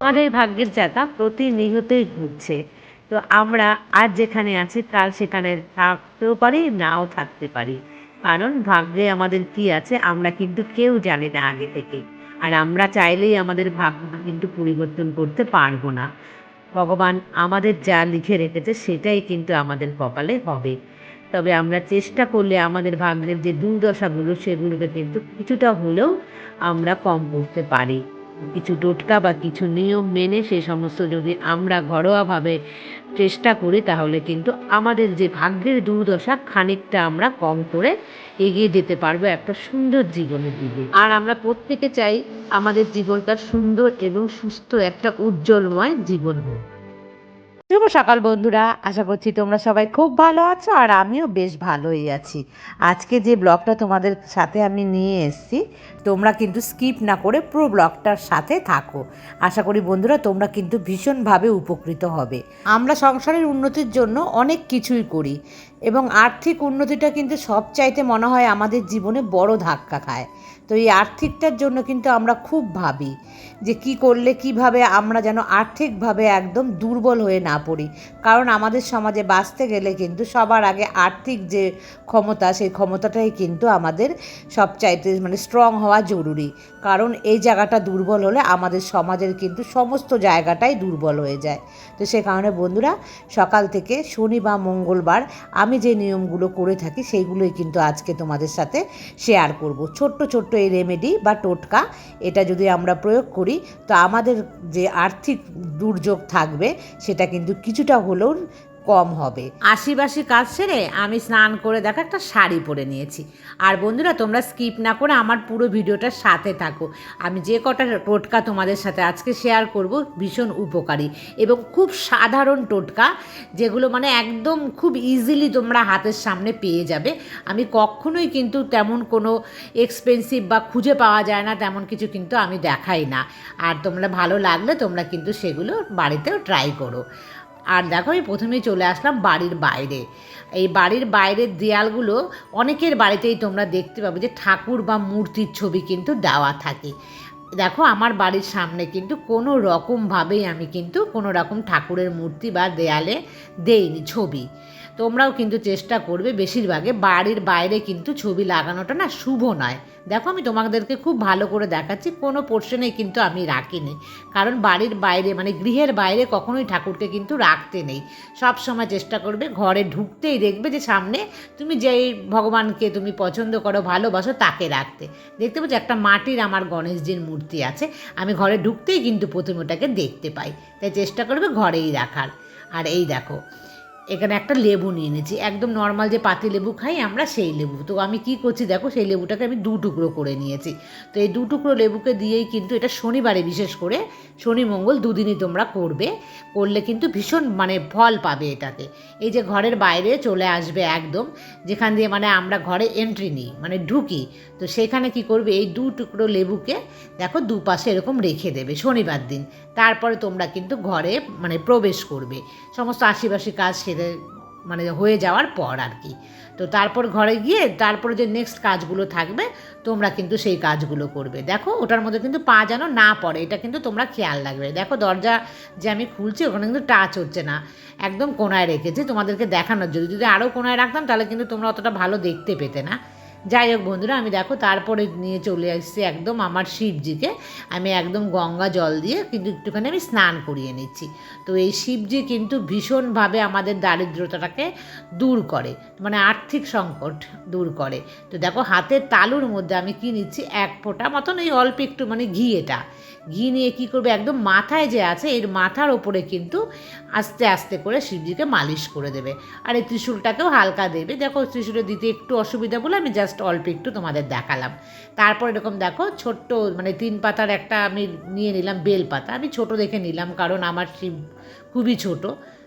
আমাদের ভাগ্যের চাকা প্রতিনিয়তই ঘুরছে তো আমরা আজ যেখানে আছি কাল সেখানে থাকতেও পারি, নাও থাকতে পারি। কারণ ভাগ্যে আমাদের কি আছে, আমরা কিন্তু কেউ জানি না আগে থেকে আর আমরা চাইলেই আমাদের ভাগ্য কিন্তু পরিবর্তন করতে পারব না। ভগবান আমাদের যা লিখে রেখেছে, সেটাই কিন্তু আমাদের কপালে হবে। তবে আমরা চেষ্টা করলে আমাদের ভাগ্যের যে দুর্দশাগুলো, সেগুলোকে কিন্তু কিছুটা হলেও আমরা কম করতে পারি। কিছু টোটকা বা কিছু নিয়ম মেনে সে সমস্ত যদি আমরা ঘরোয়াভাবে চেষ্টা করি, তাহলে কিন্তু আমাদের যে ভাগ্যের দুর্দশা খানিকটা আমরা কম করে এগিয়ে যেতে পারব একটা সুন্দর জীবনের দিকে। আর আমরা প্রত্যেকে চাই আমাদের জীবনটা সুন্দর এবং সুস্থ একটা উজ্জ্বলময় জীবন হোক। শুভ সকাল, বন্ধুরা। আশা করছি তোমরা সবাই খুব ভালো আছো আর আমিও বেশ ভালোই আছি। আজকে যে ব্লগটা তোমাদের সাথে আমি নিয়ে এসেছি, তোমরা কিন্তু স্কিপ না করে পুরো ব্লগটার সাথে থাকো। আশা করি, বন্ধুরা, তোমরা কিন্তু ভীষণভাবে উপকৃত হবে। আমরা সংসারের উন্নতির জন্য অনেক কিছুই করি এবং আর্থিক উন্নতিটা কিন্তু সব চাইতে মনে হয় আমাদের জীবনে বড় ধাক্কা খায়। তো এই আর্থিকটার জন্য কিন্তু আমরা খুব ভাবি। যে কি করলে কীভাবে আমরা যেন আর্থিকভাবে একদম দুর্বল হয়ে না পড়ি। কারণ আমাদের সমাজে বাঁচতে গেলে কিন্তু সবার আগে আর্থিক যে ক্ষমতা, সেই ক্ষমতাটাই কিন্তু আমাদের সবচাইতে মানে স্ট্রং হওয়া জরুরি। কারণ এই জায়গাটা দুর্বল হলে আমাদের সমাজের কিন্তু সমস্ত জায়গাটাই দুর্বল হয়ে যায়। তো সে কারণে বন্ধুরা, সকাল থেকে শনি বা মঙ্গলবার আমি যে নিয়মগুলো করে থাকি, সেইগুলোই কিন্তু আজকে তোমাদের সাথে শেয়ার করব। ছোট্ট ছোট্ট এই রেমেডি বা টোটকা, এটা যদি আমরা প্রয়োগ করি তো আমাদের যে আর্থিক দুর্যোগ থাকবে সেটা কিন্তু কিছুটা হলেও কম হবে। আশিবাসি কাজ সেরে আমি স্নান করে দেখো একটা শাড়ি পরে নিয়েছি। আর বন্ধুরা, তোমরা স্কিপ না করে আমার পুরো ভিডিওটার সাথে থাকো। আমি যে কটা টোটকা তোমাদের সাথে আজকে শেয়ার করব ভীষণ উপকারী এবং খুব সাধারণ টোটকা, যেগুলো মানে একদম খুব ইজিলি তোমরা হাতের সামনে পেয়ে যাবে। আমি কখনোই কিন্তু তেমন কোনো এক্সপেন্সিভ বা খুঁজে পাওয়া যায় না, তেমন কিছু কিন্তু আমি দেখাই না। আর তোমরা ভালো লাগলে তোমরা কিন্তু সেগুলো বাড়িতেও ট্রাই করো। আর দেখো, আমি প্রথমেই চলে আসলাম বাড়ির বাইরে। এই বাড়ির বাইরের দেয়ালগুলো অনেকের বাড়িতেই তোমরা দেখতে পাবে যে ঠাকুর বা মূর্তির ছবি কিন্তু দেওয়া থাকে। দেখো, আমার বাড়ির সামনে কিন্তু কোনো রকমভাবেই আমি কিন্তু কোনো রকম ঠাকুরের মূর্তি বা দেয়ালে দেইনি ছবি। তোমরাও কিন্তু চেষ্টা করবে বেশিরভাগে। বাড়ির বাইরে কিন্তু ছবি লাগানোটা না শুভ নয়। দেখো, আমি তোমাদেরকে খুব ভালো করে দেখাচ্ছি, কোনো পোর্শনে কিন্তু আমি রাখিনি। কারণ বাড়ির বাইরে মানে গৃহের বাইরে কখনোই ঠাকুরকে কিন্তু রাখতে নেই। সব সময় চেষ্টা করবে, ঘরে ঢুকতেই দেখবে যে সামনে তুমি যেই ভগবানকে তুমি পছন্দ করো, ভালোবাসো, তাকে রাখতে। দেখতে পাচ্ছ, একটা মাটির আমার গণেশজির মূর্তি আছে। আমি ঘরে ঢুকতেই কিন্তু প্রথমে ওটাকে দেখতে পাই। তাই চেষ্টা করবে ঘরেই রাখার। আর এই দেখো এখানে একটা লেবু নিয়ে নিয়েছি একদম নর্মাল যে পাতি লেবু খাই আমরা সেই লেবু। তো আমি কি করছি দেখো, সেই লেবুটাকে আমি দু টুকরো করে নিয়েছি। তো এই দু টুকরো লেবুকে দিয়েই কিন্তু এটা শনিবারে বিশেষ করে, শনি, মঙ্গল দুদিনই তোমরা করবে। করলে কিন্তু ভীষণ মানে ফল পাবে এটাতে। এই যে ঘরের বাইরে চলে আসবে একদম, যেখান দিয়ে মানে আমরা ঘরে এন্ট্রি নিই মানে ঢুকি। তো সেখানে কি করবে, এই দু টুকরো লেবুকে দেখো দুপাশে এরকম রেখে দেবে শনিবার দিন। তারপরে তোমরা কিন্তু ঘরে মানে প্রবেশ করবে। সমস্ত আশিবাসী কাজ সেরে মানে হয়ে যাওয়ার পর আর কি। তো তারপর ঘরে গিয়ে তারপরে যে নেক্সট কাজগুলো থাকবে, তোমরা কিন্তু সেই কাজগুলো করবে। দেখো, ওটার মধ্যে কিন্তু পা যেন না পড়ে, এটা কিন্তু তোমরা খেয়াল রাখবে। দেখো, দরজা যে আমি খুলছি, ওখানে কিন্তু টাচ হচ্ছে না। একদম কোনায় রেখেছি, তোমাদেরকে দেখানোর জন্য। যদি আরও কোনায় রাখতাম, তাহলে কিন্তু তোমরা অতটা ভালো দেখতে পেতে না। যাই হোক বন্ধুরা, আমি দেখো তারপরে নিয়ে চলে আসছি একদম আমার শিবজিকে। আমি একদম গঙ্গা জল দিয়ে কিন্তু একটুখানি আমি স্নান করিয়ে নিচ্ছি। তো এই শিবজি কিন্তু ভীষণভাবে আমাদের দারিদ্রতাটাকে দূর করে মানে আর্থিক সংকট দূর করে। তো দেখো হাতের তালুর মধ্যে আমি কি নিচ্ছি, এক ফোঁটা মতন এই অল্প একটু মানে ঘি এটা ঘি নিয়ে কী করবে, একদম মাথায় যে আছে এর মাথার ওপরে কিন্তু আস্তে আস্তে করে শিবজিকে মালিশ করে দেবে। আর এই ত্রিশূলটাকেও হালকা দেবে। দেখো ত্রিশূলে দিতে একটু অসুবিধা বলে আমি জাস্ট অল্প একটু তোমাদের দেখালাম। তারপর এরকম দেখো ছোট্ট মানে তিন পাতার একটা আমি নিয়ে নিলাম বেল পাতা। আমি ছোট দেখে নিলাম কারণ আমার শিব খুবই ছোট।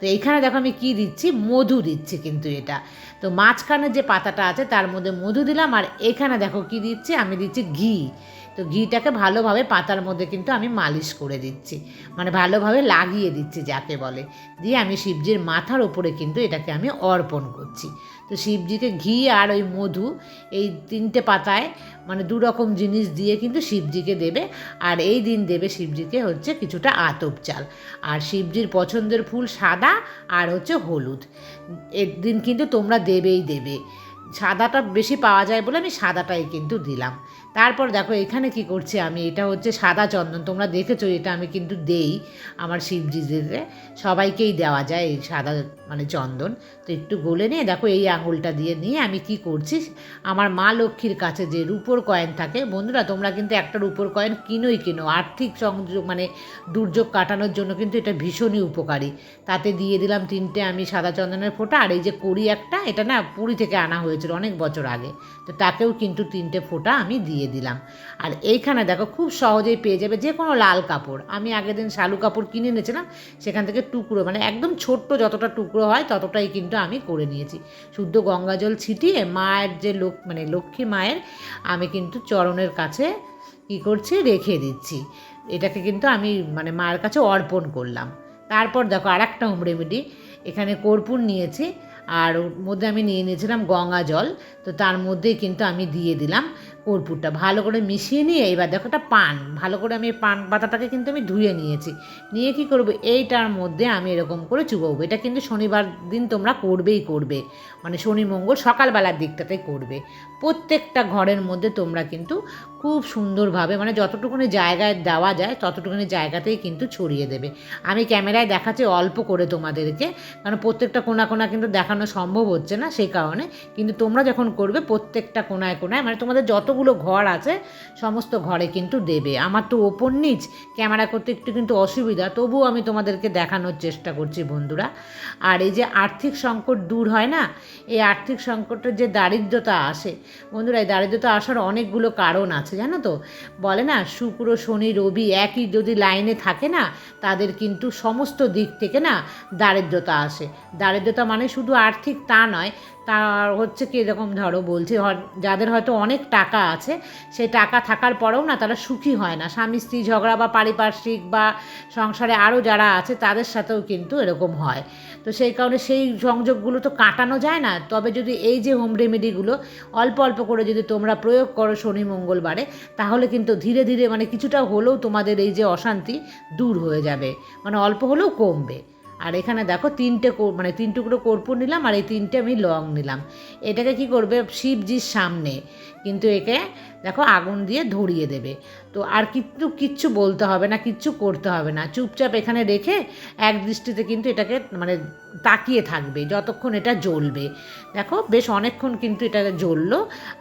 তো এইখানে দেখো আমি কি দিচ্ছি? মধু দিচ্ছি কিন্তু এটা। তো মাঝখানে যে পাতাটা আছে তার মধ্যে মধু দিলাম আর এখানে দেখো কি দিচ্ছি? আমি দিচ্ছি ঘি। তো ঘিটাকে ভালোভাবে পাতার মধ্যে কিন্তু আমি মালিশ করে দিচ্ছি। মানে ভালোভাবে লাগিয়ে দিচ্ছি যাকে বলে। দিয়ে আমি শিবজির মাথার ওপরে কিন্তু এটাকে আমি অর্পণ করছি। তো শিবজিকে ঘি আর ওই মধু এই তিনটে পাতায় মানে দু রকম জিনিস দিয়ে কিন্তু শিবজিকে দেবে। আর এই দিন দেবে শিবজিকে হচ্ছে কিছুটা আতপ চাল। আর শিবজির পছন্দের ফুল সাদা আর হচ্ছে হলুদ। এর দিন কিন্তু তোমরা দেবেই দেবে। সাদাটা বেশি পাওয়া যায় বলে আমি সাদাটাই কিন্তু দিলাম। তারপর দেখো এখানে কি করছি আমি, এটা হচ্ছে সাদা চন্দন। তোমরা দেখেছ এটা আমি কিন্তু দেই আমার শিবজিদেরকে সবাইকেই দেওয়া যায় এই সাদা মানে চন্দন। তো একটু গলে নিয়ে দেখো এই আঙুলটা দিয়ে নিয়ে আমি কি করছি। আমার মা লক্ষ্মীর কাছে যে রূপোর কয়েন থাকে, বন্ধুরা তোমরা কিন্তু একটা রূপোর কয়েন কিনোই কিনো। আর্থিক সংযোগ মানে দুর্যোগ কাটানোর জন্য কিন্তু এটা ভীষণই উপকারী। তাতে দিয়ে দিলাম তিনটে আমি সাদা চন্দনের ফোঁটা, আর এই যে কড়ি একটা, এটা না পুরী থেকে আনা হয়েছিল অনেক বছর আগে। তো তাকেও কিন্তু তিনটে ফোঁটা আমি দিয়ে দিলাম। আর এইখানে দেখো খুব সহজেই পেয়ে যাবে যে কোনো লাল কাপড়। আমি আগের দিন শালু কাপড় কিনে এনেছিলাম, সেখান থেকে টুকরো মানে একদম ছোট্ট যতটা টুকরো হয় ততটাই কিন্তু আমি করে নিয়েছি। শুদ্ধ গঙ্গা জল ছিটিয়ে মায়ের যে লোক মানে লক্ষ্মী মায়ের, আমি কিন্তু চরণের কাছে কী করছি, রেখে দিচ্ছি। এটাকে কিন্তু আমি মানে মায়ের কাছে অর্পণ করলাম। তারপর দেখো আর একটা হোম রেমেডি এখানে কর্পূর নিয়েছি, আর ওর মধ্যে আমি নিয়ে নিয়েছিলাম গঙ্গা জল তো তার মধ্যেই কিন্তু আমি দিয়ে দিলাম। কর্পূরটা ভালো করে মিশিয়ে নিয়ে, এবার দেখো একটা পান, ভালো করে আমি পান পাতাটাকে কিন্তু আমি ধুয়ে নিয়েছি। নিয়ে কি করব? এইটার মধ্যে আমি এরকম করে চুবাবো। এটা কিন্তু শনিবার দিন তোমরা করবেই করবে। মানে শনি, মঙ্গল সকালবেলার দিকটাতে করবে। প্রত্যেকটা ঘরের মধ্যে তোমরা কিন্তু খুব সুন্দরভাবে মানে যতটুকুনি জায়গায় দেওয়া যায়, ততটুকুনি জায়গাতেই কিন্তু ছড়িয়ে দেবে। আমি ক্যামেরায় দেখাচ্ছি অল্প করে তোমাদেরকে, কারণ প্রত্যেকটা কোনা কোনা কিন্তু দেখানো সম্ভব হচ্ছে না সেই কারণে। কিন্তু তোমরা যখন করবে, প্রত্যেকটা কোনায় কোনায় মানে তোমাদের যতগুলো ঘর আছে, সমস্ত ঘরে কিন্তু দেবে। আমার তো ওপর নিচ ক্যামেরা করতে একটু কিন্তু অসুবিধা, তবুও আমি তোমাদেরকে দেখানোর চেষ্টা করছি বন্ধুরা। আর এই যে আর্থিক সংকট দূর হয় না, এই আর্থিক সংকটের যে দারিদ্রতা আসে, বন্ধুরা, এই দারিদ্রতা আসার অনেকগুলো কারণ আছে, জানো তো? বলে না, শুক্র, শনি, রবি একই যদি লাইনে থাকে না, তাদের কিন্তু সমস্ত দিক থেকে না দারিদ্রতা আসে। দারিদ্রতা মানে শুধু আর্থিক তা নয় তার হচ্ছে কি এরকম ধরো বলছি যাদের হয়তো অনেক টাকা আছে, সেই টাকা থাকার পরেও না তারা সুখী হয় না। স্বামী স্ত্রী ঝগড়া বা পারিপার্শ্বিক বা সংসারে আরও যারা আছে, তাদের সাথেও কিন্তু এরকম হয়। তো সেই কারণে সেই সংযোগগুলো তো কাটানো যায় না। তবে যদি এই যে হোম রেমেডিগুলো অল্প অল্প করে যদি তোমরা প্রয়োগ করো শনি, মঙ্গলবারে, তাহলে কিন্তু ধীরে ধীরে মানে কিছুটা হলেও তোমাদের এই যে অশান্তি দূর হয়ে যাবে। মানে অল্প হলেও কমবে। আর এখানে দেখো তিনটে মানে তিন টুকরো কর্পূর নিলাম আর এই তিনটে আমি লং নিলাম। এটাকে কি করবে শিবজির সামনে, কিন্তু একে দেখো আগুন দিয়ে ধরিয়ে দেবে। তো আর কিন্তু কিচ্ছু বলতে হবে না, কিচ্ছু করতে হবে না। চুপচাপ এখানে রেখে এক দৃষ্টিতে কিন্তু এটাকে মানে তাকিয়ে থাকবে যতক্ষণ এটা জ্বলবে। দেখো বেশ অনেকক্ষণ কিন্তু এটা জ্বললো।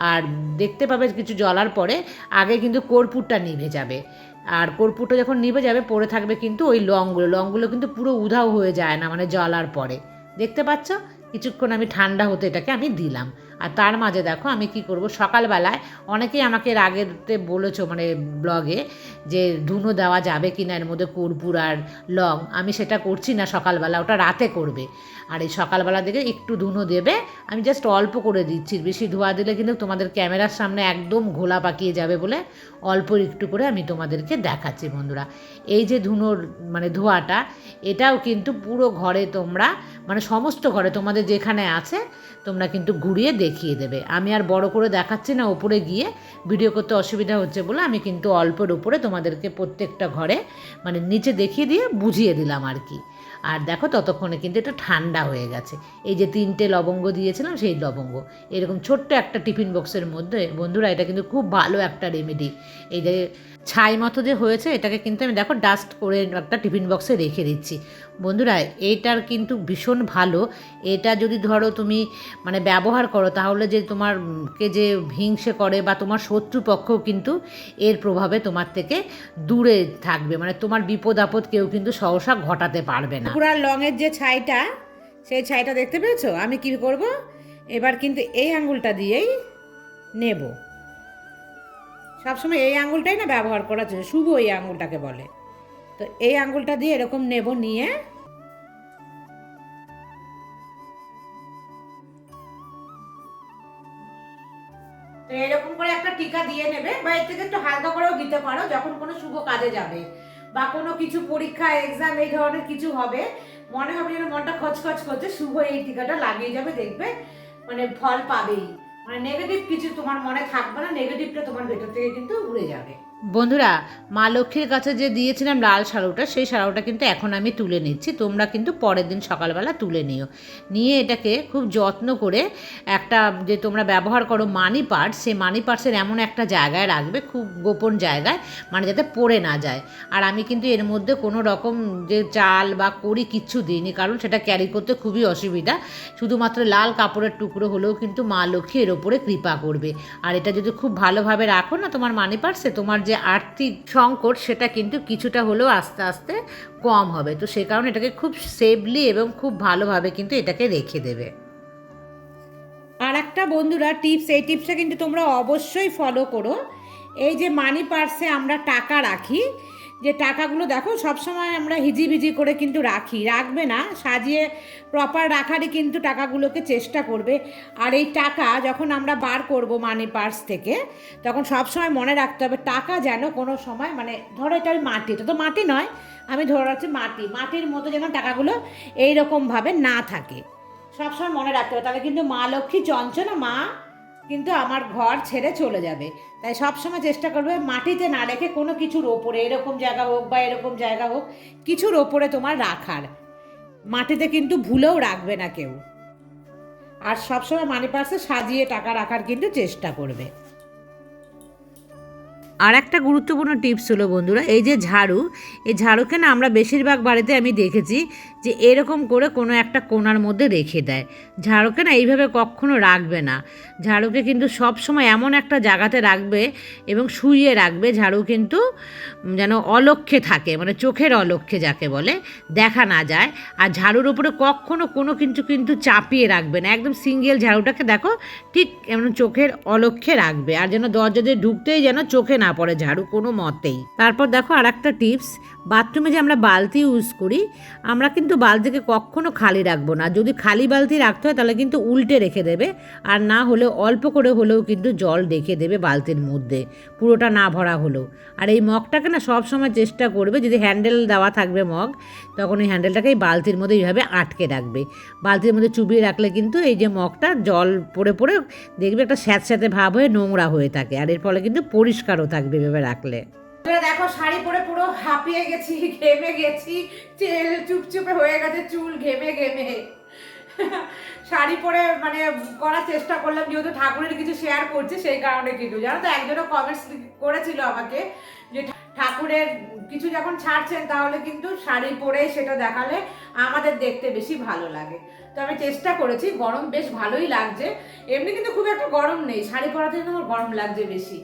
আর দেখতে পাবে কিছু জ্বলার পরে আগে কিন্তু কর্পূরটা নিভে যাবে। আর কর্পূরটা যখন নিভে যাবে, পড়ে থাকবে কিন্তু ওই লংগুলো। লংগুলো কিন্তু পুরো উধাও হয়ে যায় না মানে জলার পরে দেখতে পাচ্ছ? কিছুক্ষণ আমি ঠান্ডা হতে এটাকে আমি দিলাম। আর তার মাঝে দেখো, আমি কি করব? সকালবেলায় অনেকেই আমাকে এর আগেতে বলেছ মানে ব্লগে, যে ধুনো দেওয়া যাবে কি না এর মধ্যে কর্পূর আর লং। আমি সেটা করছি না সকালবেলা, ওটা রাতে করবে। আর এই সকালবেলা দিকে একটু ধুনো দেবে। আমি জাস্ট অল্প করে দিচ্ছি, বেশি ধোয়া দিলে কিন্তু তোমাদের ক্যামেরার সামনে একদম ঘোলা পাকিয়ে যাবে বলে অল্প একটু করে আমি তোমাদেরকে দেখাচ্ছি বন্ধুরা। এই যে ধুনোর মানে ধোয়াটা, এটাও কিন্তু পুরো ঘরে তোমরা মানে সমস্ত ঘরে তোমাদের যেখানে আছে, তোমরা কিন্তু ঘুরিয়ে দেখিয়ে দেবে। আমি আর বড় করে দেখাচ্ছি না, ওপরে গিয়ে ভিডিও করতে অসুবিধা হচ্ছে বলে আমি কিন্তু অল্পের উপরে তোমাদেরকে প্রত্যেকটা ঘরে মানে নিচে দেখিয়ে দিয়ে বুঝিয়ে দিলাম আর কি। আর দেখো ততক্ষণে কিন্তু এটা ঠান্ডা হয়ে গেছে। এই যে তিনটে লবঙ্গ দিয়েছিলাম, সেই লবঙ্গ। এরকম ছোট্ট একটা টিফিন বক্সের মধ্যে, বন্ধুরা এটা কিন্তু খুব ভালো একটা রেমেডি এই যে ছাই মতো যে হয়েছে, এটাকে কিন্তু আমি দেখো ডাস্ট করে একটা টিফিন বক্সে রেখে দিচ্ছি। বন্ধুরা এইটার কিন্তু ভীষণ ভালো। এটা যদি ধরো তুমি মানে ব্যবহার করো, তাহলে যে তোমার কে যে হিংসে করে বা তোমার শত্রুপক্ষও কিন্তু এর প্রভাবে তোমার থেকে দূরে থাকবে। মানে তোমার বিপদ আপদ কেউ কিন্তু সহসা ঘটাতে পারবে না। পুরা লংয়ের যে ছাইটা, সেই ছাইটা দেখতে পেয়েছ? আমি কি করব? এবার কিন্তু এই আঙ্গুলটা দিয়েই নেব। সবসময় এই আঙুলটাই না ব্যবহার করা যায় শুভ এই আঙ্গুলটাকে বলে। তো এই আঙ্গুলটা দিয়ে এরকম নেব, নিয়ে। তো এরকম করে একটা টিকা দিয়ে নেবে, বা এর থেকে একটু হালকা করেও দিতে পারো, যখন কোনো শুভ কাজে যাবে, বা কোনো কিছু পরীক্ষা এক্সাম এই ধরনের কিছু হবে, মনে হবে যেন মনটা খচখচ করছে, শুভ এই টিকাটা লাগিয়ে যাবে, দেখবে মানে ফল পাবেই। মানে নেগেটিভ কিছু তোমার মনে থাকবে না নেগেটিভটা তোমার ভেতর থেকে কিন্তু উড়ে যাবে। বন্ধুরা, মা লক্ষ্মীর কাছে যে দিয়েছিলাম লাল সারুটা, সেই সারুটা কিন্তু এখন আমি তুলে নিচ্ছি। তোমরা কিন্তু পরের দিন সকালবেলা তুলে নিও। নিয়ে এটাকে খুব যত্ন করে একটা যে তোমরা ব্যবহার করো মানি পার্স সেই মানি পার্সের এমন একটা জায়গায় রাখবে, খুব গোপন জায়গায় মানে যাতে পড়ে না যায়। আর আমি কিন্তু এর মধ্যে কোনো রকম যে চাল বা করি কিচ্ছু দিইনি, কারণ সেটা ক্যারি করতে খুবই অসুবিধা। শুধুমাত্র লাল কাপড়ের টুকরো হলেও কিন্তু মা লক্ষ্মী এর ওপরে কৃপা করবে। আর এটা যদি খুব ভালোভাবে রাখো না তোমার মানি পার্সে তোমার যে আর্থিক সংকট, সেটা কিন্তু কিছুটা হলেও আস্তে আস্তে কম হবে। তো সে কারণে এটাকে খুব সেফলি এবং খুব ভালোভাবে কিন্তু এটাকে রেখে দেবে। আর একটা বন্ধুরা টিপস এই টিপসটা কিন্তু তোমরা অবশ্যই ফলো করো। এই যে মানি পার্সে আমরা টাকা রাখি যে টাকাগুলো দেখো, সবসময় আমরা হিজিবিজি করে কিন্তু রাখি। রাখবে না, সাজিয়ে প্রপার রাখারই কিন্তু টাকাগুলোকে চেষ্টা করবে। আর এই টাকা যখন আমরা বার করব মানি পার্স থেকে, তখন সবসময় মনে রাখতে হবে টাকা যেন কোনো সময় মানে ধরো এটা মাটি, এটা তো মাটি নয়, আমি ধরে রাখছি মাটি। মাটির মতো যেন টাকাগুলো এইরকমভাবে না থাকে। সবসময় মনে রাখতে হবে, তাহলে কিন্তু মা লক্ষ্মী চঞ্চলা, মা কিন্তু আমার ঘর ছেড়ে চলে যাবে। তাই সবসময় চেষ্টা করবে মাটিতে না রেখে কোনো কিছুর ওপরে, এরকম জায়গা হোক বা এরকম জায়গা হোক, কিছুর ওপরে তোমার রাখার। মাটিতে কিন্তু ভুলেও রাখবে না কেউ। আর সবসময় মানি পার্সে সাজিয়ে টাকা রাখার কিন্তু চেষ্টা করবে। আর একটা গুরুত্বপূর্ণ টিপস হলো বন্ধুরা, এই যে ঝাড়ু, এই ঝাড়ুকে না আমরা বেশিরভাগ বাড়িতে আমি দেখেছি যে এরকম করে কোনো একটা কোনার মধ্যে রেখে দেয়। ঝাড়ুকে না এইভাবে কখনো রাখবে না। ঝাড়ুকে কিন্তু সব সময় এমন একটা জায়গাতে রাখবে এবং শুইয়ে রাখবে। ঝাড়ু কিন্তু যেন অলক্ষ্যে থাকে মানে চোখের অলক্ষ্যে যাকে বলে, দেখা না যায়। আর ঝাড়ুর উপরে কখনো কোনো কিছু কিন্তু চাপিয়ে রাখবে না। একদম সিঙ্গেল ঝাড়ুটাকে দেখো, ঠিক এমন চোখের অলক্ষ্যে রাখবে। আর যেন দরজা দিয়ে ঢুকতেই যেন চোখে না পড়ে ঝাড়ু কোনো মতেই। তারপর দেখো আর একটা টিপস বাথরুমে যে আমরা বালতি ইউজ করি, আমরা কিন্তু বালতিকে কখনো খালি রাখব না। যদি খালি বালতি রাখতে হয়, তাহলে কিন্তু উল্টে রেখে দেবে। আর না হলে অল্প করে হলেও কিন্তু জল রেখে দেবে বালতির মধ্যে। পুরোটা না ভরা হলেও। আর এই মগটাকে না সব সময় চেষ্টা করবে, যদি হ্যান্ডেল দেওয়া থাকবে মগ, তখন এই হ্যান্ডেলটাকে এই বালতির মধ্যে এইভাবে আটকে রাখবে। বালতির মধ্যে চুবিয়ে রাখলে কিন্তু এই যে মগটা, জল পড়ে পড়ে দেখবে একটা স্যাঁতস্যাঁতে ভাব হয়ে নোংরা হয়ে থাকে। আর এর ফলে কিন্তু পরিষ্কারও থাকবে এভাবে রাখলে। দেখো, শাড়ি পরে পুরো হাঁপিয়ে গেছি, ঘেমে গেছি তেল চুপচুপে হয়ে গেছে, চুল ঘেমে ঘেমে। শাড়ি পরে মানে করার চেষ্টা করলাম, যেহেতু ঠাকুরের কিছু শেয়ার করছি, সেই কারণে কিন্তু। জানো তো, একজনও কমেন্টস করেছিল আমাকে যে ঠাকুরের কিছু যখন ছাড়ছেন, তাহলে কিন্তু শাড়ি পরে সেটা দেখালে আমাদের দেখতে বেশি ভালো লাগে। তো আমি চেষ্টা করেছি, গরম বেশ ভালোই লাগছে। এমনি কিন্তু খুব একটা গরম নেই, শাড়ি পরাতে কিন্তু আমার গরম লাগছে বেশি।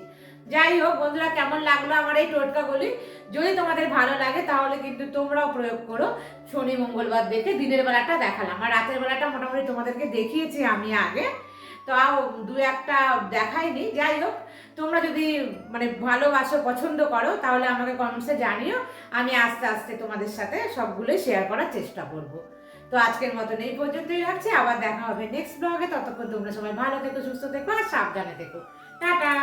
যাই হোক বন্ধুরা, কেমন লাগল আমার এই টোটকা টোটকাগুলি যদি তোমাদের ভালো লাগে তাহলে কিন্তু তোমরাও প্রয়োগ করো। শনি, মঙ্গলবার দেখে দিনের বেলাটা দেখালাম। আর রাতের বেলাটা মোটামুটি তোমাদেরকে দেখিয়েছি আমি আগে। তাও দু একটা দেখাইনি। যাই হোক, তোমরা যদি মানে ভালোবাসো, পছন্দ করো, তাহলে আমাকে কমেন্টসে জানিও। আমি আস্তে আস্তে তোমাদের সাথে সবগুলোই শেয়ার করার চেষ্টা করব। তো আজকের মতন এই পর্যন্তই রাখছি। আবার দেখা হবে নেক্সট ব্লগে ততক্ষণ তোমরা সবাই ভালো থেকো, সুস্থ থেকো, আর সাবধানে থেকো। টাটা!